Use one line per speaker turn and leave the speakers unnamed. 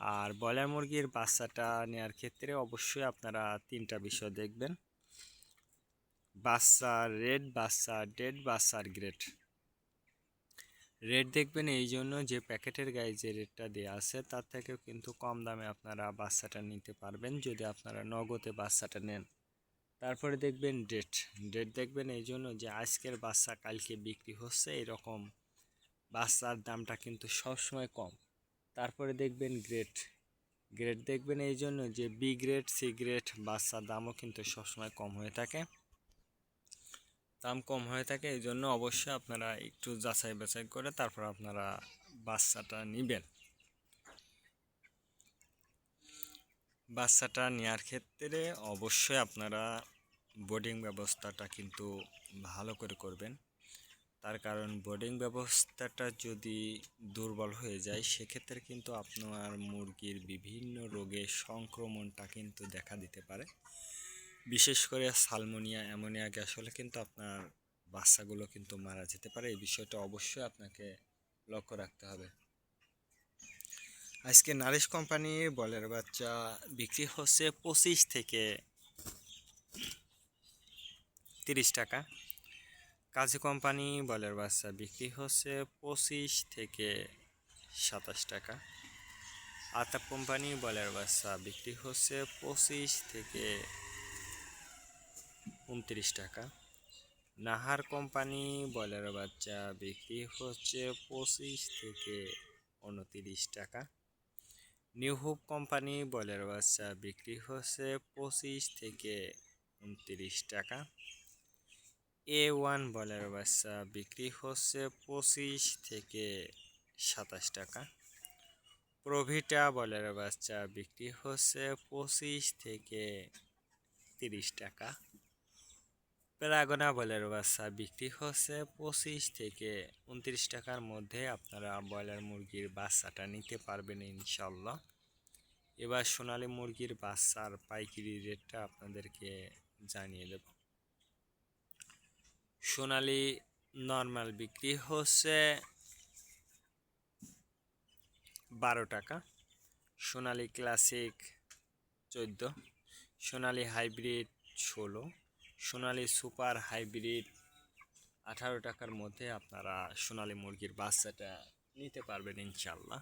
আর broiler মুরগির বাচ্চাটা নেওয়ার ক্ষেত্রে অবশ্যই আপনারা তিনটা বিষয় দেখবেন। বাচ্চা রেড, বাচ্চা ডেড, বাচ্চার গ্রেড রেট দেখবেন এই জন্য যে প্যাকেটের গায়ে যে রেটটা দেওয়া আছে, তার থেকেও কিন্তু কম দামে আপনারা বাচ্চাটা নিতে পারবেন যদি আপনারা নগদে বাচ্চাটা নেন। তারপরে দেখবেন ডেট। ডেট দেখবেন এই জন্য যে আজকের বাচ্চা কালকে বিক্রি হচ্ছে, এরকম বাচ্চার দামটা কিন্তু সবসময় কম। তারপরে দেখবেন গ্রেড গ্রেড দেখবেন এই জন্য যে বি গ্রেড সি গ্রেড বাচ্চার দামও কিন্তু সবসময় কম হয়ে থাকে। দাম কম হয়ে থাকে এই জন্য অবশ্যই আপনারা একটু যাচাই বাছাই করে তারপর আপনারা বাচ্চাটা নেবেন। বাচ্চাটা নেওয়ার ক্ষেত্রে অবশ্যই আপনারা বোর্ডিং ব্যবস্থাটা কিন্তু ভালো করে করবেন। তার কারণ বোর্ডিং ব্যবস্থাটা যদি দুর্বল হয়ে যায়, সেক্ষেত্রে কিন্তু আপনার মুরগির বিভিন্ন রোগের সংক্রমণটা কিন্তু দেখা দিতে পারে। বিশেষ করে সালমোনিয়া অ্যামোনিয়া গ্যাস হলে কিন্তু আপনার বাচ্চাগুলো কিন্তু মারা যেতে পারে। এই বিষয়টা অবশ্যই আপনাকে লক্ষ্য রাখতে হবে। আজকে নারিশ কোম্পানির বলের বাচ্চা বিক্রি হচ্ছে পঁচিশ থেকে তিরিশ টাকা। কাজী কোম্পানি বলের বাচ্চা বিক্রি হচ্ছে পঁচিশ থেকে সাতাশ টাকা। আতাপ কোম্পানি বলের বাচ্চা বিক্রি হচ্ছে পঁচিশ থেকে উনত্রিশ টাকা। নাহার কোম্পানি বলের বাচ্চা বিক্রি হচ্ছে পঁচিশ থেকে উনত্রিশ টাকা। নিউহুপ কোম্পানি বলের বাচ্চা বিক্রি হচ্ছে পঁচিশ থেকে উনত্রিশ টাকা। এ ওয়ান বলের বাচ্চা বিক্রি হচ্ছে পঁচিশ থেকে সাতাশ টাকা। প্রভিটা বলের বাচ্চা বিক্রি হচ্ছে পঁচিশ থেকে তিরিশ টাকা। প্যারাগোনা বলের বাচ্চা বিক্রি হচ্ছে পঁচিশ থেকে উনত্রিশ টাকার মধ্যে আপনারা ব্রয়লার মুরগির বাচ্চাটা নিতে পারবেন ইনশাল্লাহ এবার সোনালী মুরগির বাচ্চার পাইকারি রেটটা আপনাদেরকে জানিয়ে দেব। সোনালি নর্মাল বিক্রি হচ্ছে বারো টাকা। সোনালি ক্লাসিক চোদ্দ, সোনালি হাইব্রিড ষোলো, সোনালি সুপার হাইব্রিড আঠারো টাকার মধ্যে আপনারা সোনালি মুরগির বাচ্চাটা নিতে পারবেন ইনশাল্লাহ।